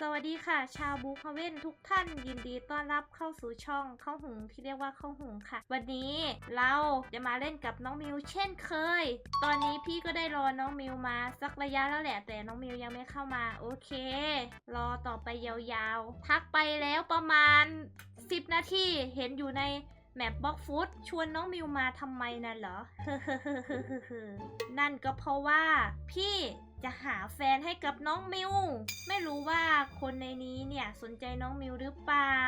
สวัสดีค่ะ ชาวบูคาเว่นทุกท่านยินดีต้อนรับเข้าสู่ช่องเข้าหุงที่เรียกว่าเข้าหุงค่ะ วันนี้เราจะมาเล่นกับน้องมิวเช่นเคย ตอนนี้พี่ก็ได้รอน้องมิวมาสักระยะแล้วแหละแต่น้องมิวยังไม่เข้ามาโอเค รอต่อไปยาวๆ ทักไปแล้วประมาณ 10 นาทีเห็นอยู่ในแมปบ็อกฟุตชวนน้องมิวมาทำไมน่ะเหรอนั่นก็เพราะว่าพี่ จะหาแฟนให้กับน้องมิว ไม่รู้ว่าคนในนี้เนี่ยสนใจน้องมิวหรือเปล่า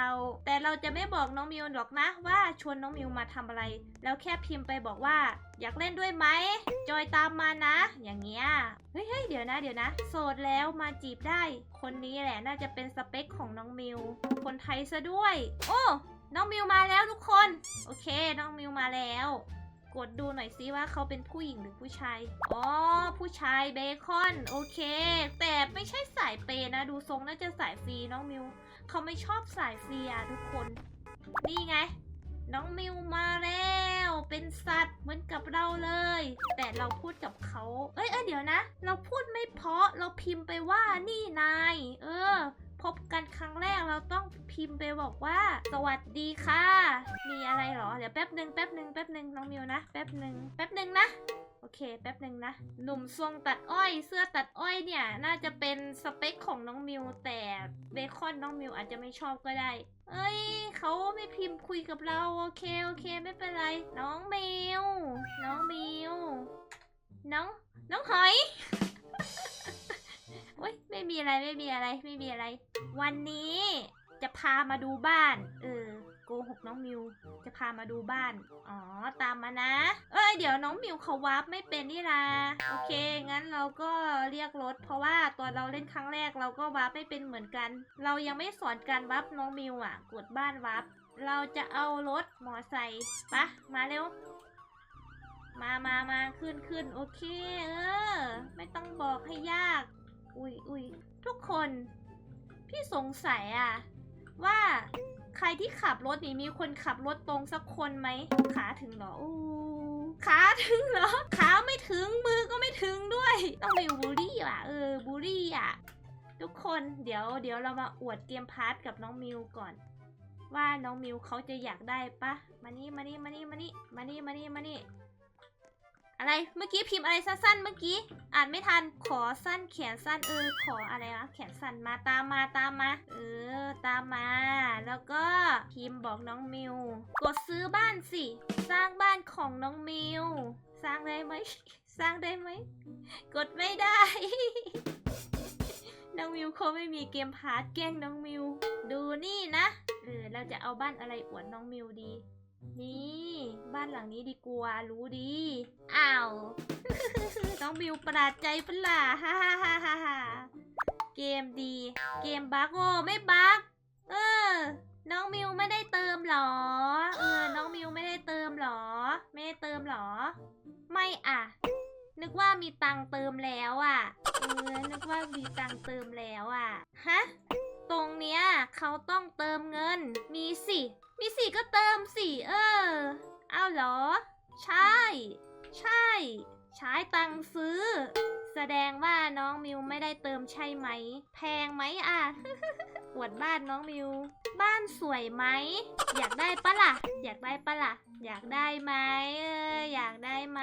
แต่เราจะไม่บอกน้องมิวหรอกนะว่าชวนน้องมิวมาทำอะไร แล้วแค่พิมพ์ไปบอกว่า อยากเล่นด้วยไหม จอยตามมานะ อย่างเงี้ยเฮ้ย เฮ้ยเดี๋ยวนะเดี๋ยวนะ โสดแล้วมาจีบได้ คนนี้แหละน่าจะเป็นสเปคของน้องมิว คนไทยซะด้วย โอ้ น้องมิวมาแล้วทุกคน โอเค น้องมิวมาแล้ว กดดูหน่อยซิว่าเขาเป็นผู้หญิงหรือผู้ชาย อ๋อ ผู้ชายเบคอน โอเค แต่ไม่ใช่สายเปย์นะ ดูทรงน่าจะสายฟรีน้องมิว เขาไม่ชอบสายฟรีอะทุกคน นี่ไง น้องมิวมาแล้ว เป็นสัตว์เหมือนกับเราเลย แต่เราพูดกับเขา เอ้ยเอ้ยเดี๋ยวนะ เราพูดไม่เพาะ เราพิมพ์ไปว่านี่นาย เออ พบกันครั้งแรกเราต้องพิมพ์ไปบอกว่า สวัสดีค่ะ มีอะไรเหรอ เดี๋ยวแป๊บหนึ่งแป๊บหนึ่งแป๊บหนึ่งน้องมิวนะ แป๊บหนึ่งแป๊บหนึ่งนะโอเค แป๊บหนึ่งนะ หนุ่มทรงตัดอ้อย เสื้อตัดอ้อยเนี่ย น่าจะเป็นสเปคของน้องมิว แต่เบคอนน้องมิวอาจจะไม่ชอบก็ได้ เอ้ย เขาไม่พิมพ์คุยกับเรา โอเค โอเค ไม่เป็นไร น้องมิว น้องมิว น้อง น้องหอย ม่มีอะไรไม่มีอะไรไม่มีอะไร วันนี้จะพามาดูบ้าน เออโกหกน้องมิว จะพามาดูบ้าน อ๋อ ตามมานะ เอ้ย เดี๋ยวน้องมิวเขาวาร์ปไม่เป็นนี่นาโอเค งั้นเราก็เรียกรถ เพราะว่าตอนเราเล่นครั้งแรกเราก็วาร์ปไม่เป็นเหมือนกัน เรายังไม่สอนการวาร์ปน้องมิวอะ กดบ้านวาร์ป เราจะเอารถมอไซค์ปะ มาเร็ว มามามาขึ้นขึ้นโอเค เออ ไม่ต้องบอกให้ยาก อุ้ยอุ้ยทุกคน พี่สงสัยอะว่าใครที่ขับรถนี่มีคนขับรถตรงสักคนไหมขาถึงเหรออู้ขาถึงเหรอขาไม่ถึงมือก็ไม่ถึงด้วย ต้องไปบูลลี่ว่ะเออบูลลี่อะทุกคนเดี๋ยวเดี๋ยวเรามาอวดเกมพาร์ทกับน้องมิวก่อน ว่าน้องมิวเขาจะอยากได้ปะมานี่มานี่มานี่มานี่มานี่มานี่มานี่ อะไรเมื่อกี้พิมพ์อะไรสั้นๆ เมื่อกี้อ่านไม่ทันขอสั้นแขนสั้นเออขออะไรวะแขนสั้นมาตามมาตามมาเออตามมา แล้วก็พิมพ์บอกน้องมิวกดซื้อบ้านสิ สร้างบ้านของน้องมิวสร้างได้ไหมสร้างได้ไหมกดไม่ได้ น้องมิวเขาไม่มีเกมพาร์ทแกล้งน้องมิว ดูนี่นะเออเราจะเอาบ้านอะไรอวดน้องมิวดี นี่ บ้านหลังนี้ดีกว่ารู้ดีอ้าวน้องมิวประหลาดใจเปล่าฮ่าฮ่าฮ่าฮ่าฮ่าเกมดี เกมบั๊กโอ้ไม่บั๊กเออ น้องมิวไม่ได้เติมหรอ เออ น้องมิวไม่ได้เติมหรอ ไม่ได้เติมหรอ ไม่อะ นึกว่ามีตังค์เติมแล้วอะ เออ นึกว่ามีตังค์เติมแล้วอะ ฮะ ตรงเนี้ยเขาต้องเติมเงิน มีสิ มีสิก็เติมสิเออ เอาเหรอ ใช่ ใช่ ใช้ตังค์ซื้อ แสดงว่าน้องมิวไม่ได้เติมใช่ไหม แพงไหมอะปวดบ้านน้องมิว บ้านสวยไหม อยากได้ปะล่ะ อยากได้ปะล่ะ อยากได้ไหมเออ อยากได้ไหม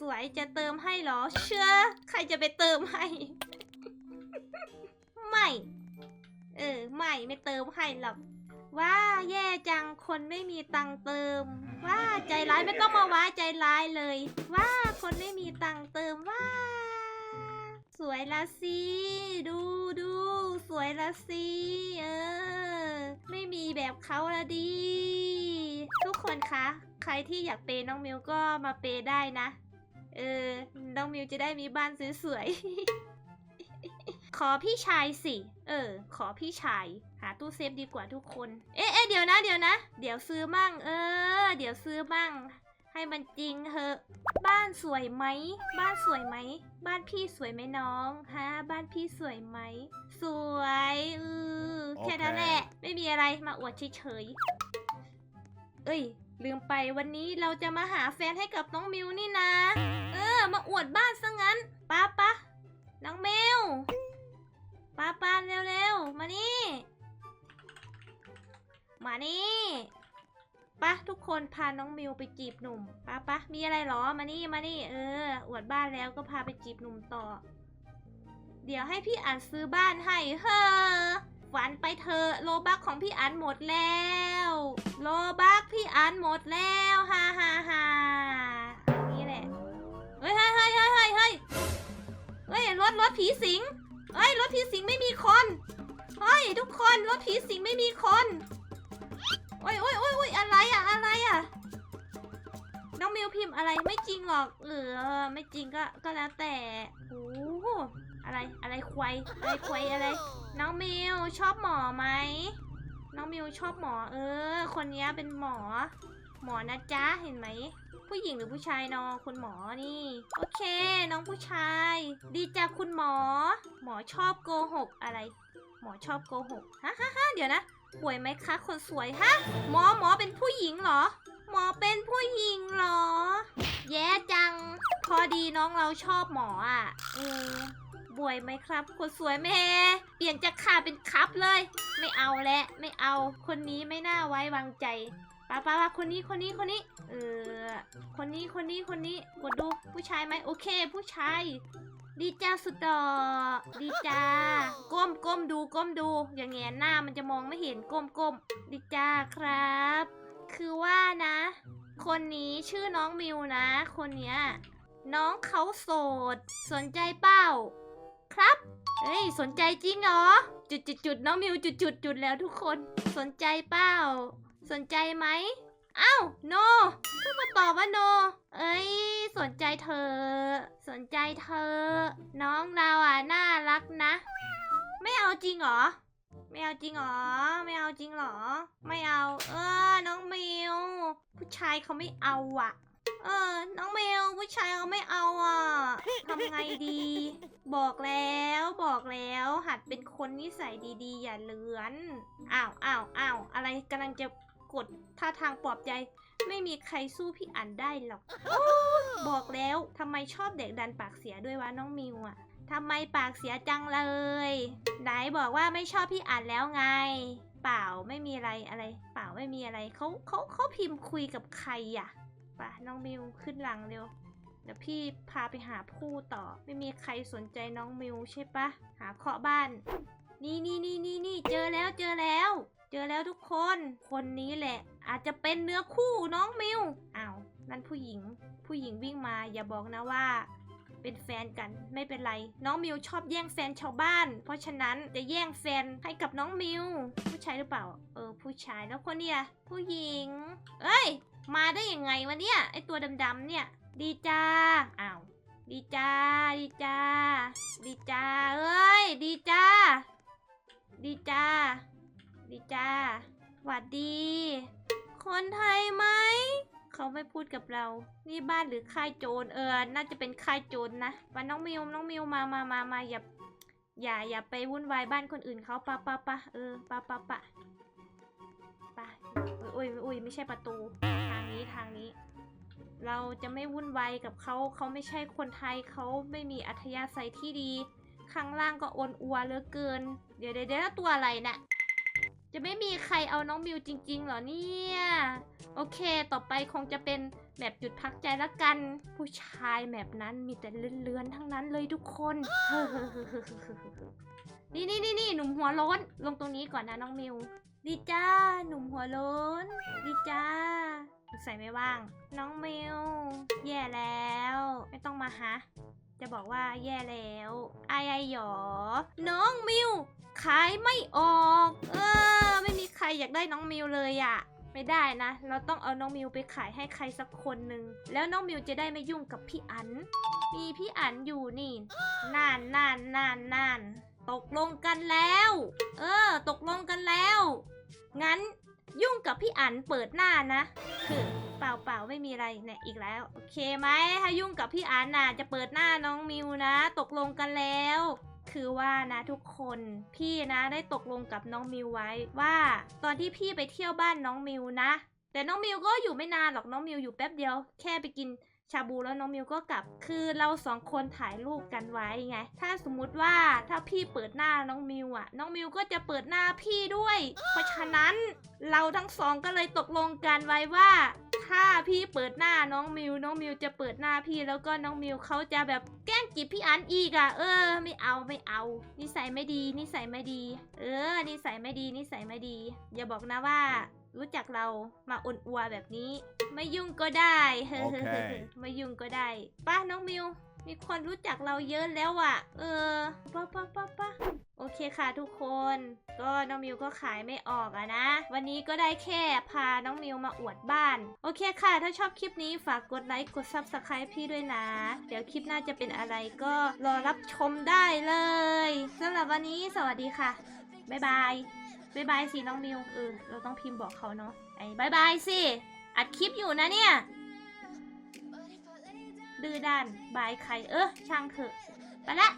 สวยจะเติมให้เหรอ เชื่อ ใครจะไปเติมให้ ไม่ เออ ไม่ ไม่เติมให้หรอก ว่าแย่จังคนไม่มีตังค์เติมว่าใจร้ายไม่ต้องมาว่าใจร้ายเลยว่าคนไม่มีตังค์เติมว่าสวยละสิดูดูสวยละสิเออ ไม่มีแบบเขาละดี ทุกคนคะ ใครที่อยากเปย์น้องมิวก็มาเปย์ได้นะ เออ น้องมิวจะได้มีบ้านสวยๆ ขอพี่ชายสิ เออ ขอพี่ชาย หาตู้เซฟดีกว่าทุกคน เอ๊ะเอ๊ะเดี๋ยวนะ เดี๋ยวนะ เดี๋ยวซื้อมั่ง เออ เดี๋ยวซื้อมั่ง ให้มันจริงเถอะ บ้านสวยไหม บ้านสวยไหม บ้านพี่สวยไหมน้อง ฮะ บ้านพี่สวยไหม สวยเออแค่นั้นแหละ ไม่มีอะไร มาอวดเฉยๆ เอ้ย ลืมไปวันนี้เราจะมาหาแฟนให้กับน้องมิวนี่นะ เออ มาอวดบ้านซะงั้นป้าปะน้องมิว ปาปาเร็วๆ มานี่ มานี่ปะทุกคนพาน้องมิวไปจีบหนุ่มปาปามีอะไรหรอ มานี่มานี่ เออ อวดบ้านแล้วก็พาไปจีบหนุ่มต่อ เดี๋ยวให้พี่อันซื้อบ้านให้เฮ้อฝันไปเธอโลบักของพี่อันหมดแล้ว โลบักพี่อันหมดแล้วฮ่าฮ่าฮ่านี่แหละเฮ้ยเฮ้ยเฮ้ยเฮ้ยเฮ้ยเฮ้ยรถรถผีสิง เฮ้ยรถผีสิงไม่มีคนเฮ้ยทุกคนรถผีสิงไม่มีคนโอ้ยโอ้ยโอ้ยโอ้ยอะไรอะอะไรอะน้องมิวพิมพ์อะไรไม่จริงหรอกเออไม่จริงก็ก็แล้วแต่โอ้โหอะไรอะไรควายอะไรควายอะไร น้องมิวชอบหมอไหมน้องมิวชอบหมอ เออ คนนี้เป็นหมอ หมอนะจ๊ะเห็นไหม ผู้หญิงหรือผู้ชายนอคุณหมอนี่ โอเค น้องผู้ชาย ดีจ้ะคุณหมอ หมอชอบโกหกอะไร หมอชอบโกหกฮะฮะฮะเดี๋ยวนะป่วยไหมคะคนสวยฮะหมอหมอเป็นผู้หญิงเหรอ หมอเป็นผู้หญิงเหรอ แย่จัง พอดีน้องเราชอบหมออะเออป่วยไหมครับ คนสวยแม่เปลี่ยนจากขาเป็นครับเลย ไม่เอาแล้วไม่เอา คนนี้ไม่น่าไว้วางใจ ป้าป้าป้าคนนี้คนนี้คนนี้ เออ คนนี้คนนี้คนนี้ กดดูผู้ชายไหมโอเค ผู้ชายดีจ้าสุดดอกดีจ้าก้มก้มดูก้มดู อย่างเงี้ยหน้ามันจะมองไม่เห็นก้มก้มดีจ้าครับ คือว่านะ คนนี้ชื่อน้องมิวนะ คนเนี้ยน้องเขาโสด สนใจเปล่าครับ เฮ้ย สนใจจริงเหรอ จุดจุดจุดน้องมิวจุดจุดจุดแล้วทุกคน สนใจเปล่า สนใจไหมอ้าวโนเพิ่งมาตอบว่าโน เอ้ย สนใจเธอ สนใจเธอ น้องเราอะน่ารักนะ ไม่เอาจริงเหรอ ไม่เอาจริงเหรอ ไม่เอาจริงเหรอ ไม่เอา เออ น้องเมิวผู้ชายเขาไม่เอาอะ เออ น้องเมิวผู้ชายเขาไม่เอาอะทำไงดี บอกแล้วบอกแล้ว หัดเป็นคนนิสัยดีๆ อย่าเลือน อ้าวอ้าวอ้าวอะไรกำลังจะ กดท่าทางปลอบใจ ไม่มีใครสู้พี่อันได้หรอกโอ๊ยบอกแล้วทำไมชอบเด็กดันปากเสียด้วยวะน้องมิวอะทำไมปากเสียจังเลย ไหนบอกว่าไม่ชอบพี่อันแล้วไง เปล่าไม่มีอะไรอะไร เปล่าไม่มีอะไรเขาเขาเขาพิมพ์คุยกับใครอะไป่ะน้องมิวขึ้นหลังเร็วเดี๋ยวพี่พาไปหาผู้ต่อ ไม่มีใครสนใจน้องมิวใช่ปะหาเคาะบ้าน นี่นี่นี่นี่นี่เจอแล้วเจอแล้วเจอแล้วทุกคน คนนี้แหละ อาจจะเป็นเนื้อคู่น้องมิวอ้าวนั่นผู้หญิง ผู้หญิงวิ่งมาอย่าบอกนะว่า เป็นแฟนกันไม่เป็นไร น้องมิวชอบแย่งแฟนชาวบ้าน เพราะฉะนั้นจะแย่งแฟนให้กับน้องมิวผู้ชายหรือเปล่า เออ ผู้ชายแล้วคนเนี่ยผู้หญิง เอ้ย มาได้ยังไงวะเนี่ยไอตัวดำๆเนี่ย ดีจ้าอ้าวดีจ้าดีจ้าดีจ้าเอ้ย ดีจ้า ดีจ้า ดีจ้าหวัดดี คนไทยไหม เขาไม่พูดกับเรา นี่บ้านหรือค่ายโจรเออ น่าจะเป็นค่ายโจรนะมาน้องมิว น้องมิวมามามามาอย่า อย่า อย่าไปวุ่นวายบ้านคนอื่นเขาปะปะปะเออปะปะปะปะโอ้ยโอ้ยโอ้ยไม่ใช่ประตู ทางนี้ทางนี้ เราจะไม่วุ่นวายกับเขา เขาไม่ใช่คนไทยเขาไม่มีอัธยาศัยที่ดี ข้างล่างก็โอนอัวเหลือเกิน เดี๋ยวเดี๋ยวเดี๋ยวแล้วตัวอะไรน่ะ จะไม่มีใครเอาน้องมิวจริง ๆ เหรอเนี่ย โอเค ต่อไปคงจะเป็นแบบจุดพักใจละกัน ผู้ชายแบบนั้นมีแต่เลื่อนๆทั้งนั้นเลยทุกคน นี่นี่นี่นี่หนุ่มหัวโล้น ลงตรงนี้ก่อนนะน้องมิว ดีจ้า หนุ่มหัวโล้น ดีจ้าใส่ไม่ว่าง น้องมิว แย่แล้ว ไม่ต้องมาฮะ จะบอกว่าแย่แล้วอายายหยอ น้องมิว ขายไม่ออก ได้น้องมิวเลยอะไม่ได้นะ เราต้องเอาน้องมิวไปขายให้ใครสักคนหนึ่ง แล้วน้องมิวจะได้ไม่ยุ่งกับพี่อัน มีพี่อันอยู่นี่ นานนานนานนาน ตกลงกันแล้ว เออ ตกลงกันแล้ว งั้นยุ่งกับพี่อันเปิดหน้านะคือเปล่าเปล่าไม่มีอะไรเนี่ยอีกแล้ว โอเคไหมถ้ายุ่งกับพี่อันน่ะจะเปิดหน้าน้องมิวนะ ตกลงกันแล้ว คือว่านะทุกคนพี่นะได้ตกลงกับน้องมิวไว้ว่าตอนที่พี่ไปเที่ยวบ้านน้องมิวนะ แต่น้องมิวก็อยู่ไม่นานหรอกน้องมิวอยู่แป๊บเดียว แค่ไปกินชาบูแล้วน้องมิวก็กลับ คือเราสองคนถ่ายรูปกันไว้ไง ถ้าสมมุติว่าถ้าพี่เปิดหน้าน้องมิวอะน้องมิวก็จะเปิดหน้าพี่ด้วย เพราะฉะนั้นเราทั้งสองก็เลยตกลงกันไว้ว่า ถ้าพี่เปิดหน้าน้องมิว น้องมิวจะเปิดหน้าพี่แล้วก็น้องมิวเขาจะแบบแกล้งจีบพี่อันอีกอะเออ ไม่เอาไม่เอา นิสัยไม่ดี นิสัยไม่ดี เออ นิสัยไม่ดี นิสัยไม่ดี อย่าบอกนะว่า รู้จักเรามาอ่อนอัวแบบนี้ ไม่ยุ่งก็ได้เฮ้โอเคไม่ยุ่งก็ได้ป้าน้องมิว มีคนรู้จักเราเยอะแล้วอะเออป้าป้าป้าป้าโอเคค่ะทุกคน ก็น้องมิวก็ขายไม่ออกอะนะ วันนี้ก็ได้แค่พาน้องมิวมาอวดบ้าน โอเคค่ะ ถ้าชอบคลิปนี้ฝากกดไลค์ กด subscribe พี่ด้วยนะ เดี๋ยวคลิปหน้าจะเป็นอะไรก็รอรับชมได้เลยสำหรับวันนี้สวัสดีค่ะ บ๊ายบายบ๊ายบายสิน้องมิวเออเราต้องพิมพ์บอกเขาเนาะไอ้บ๊ายบายสิ อัดคลิปอยู่นะเนี่ย ดื้อด้านบายใครเออช่างเถอะ ไปละ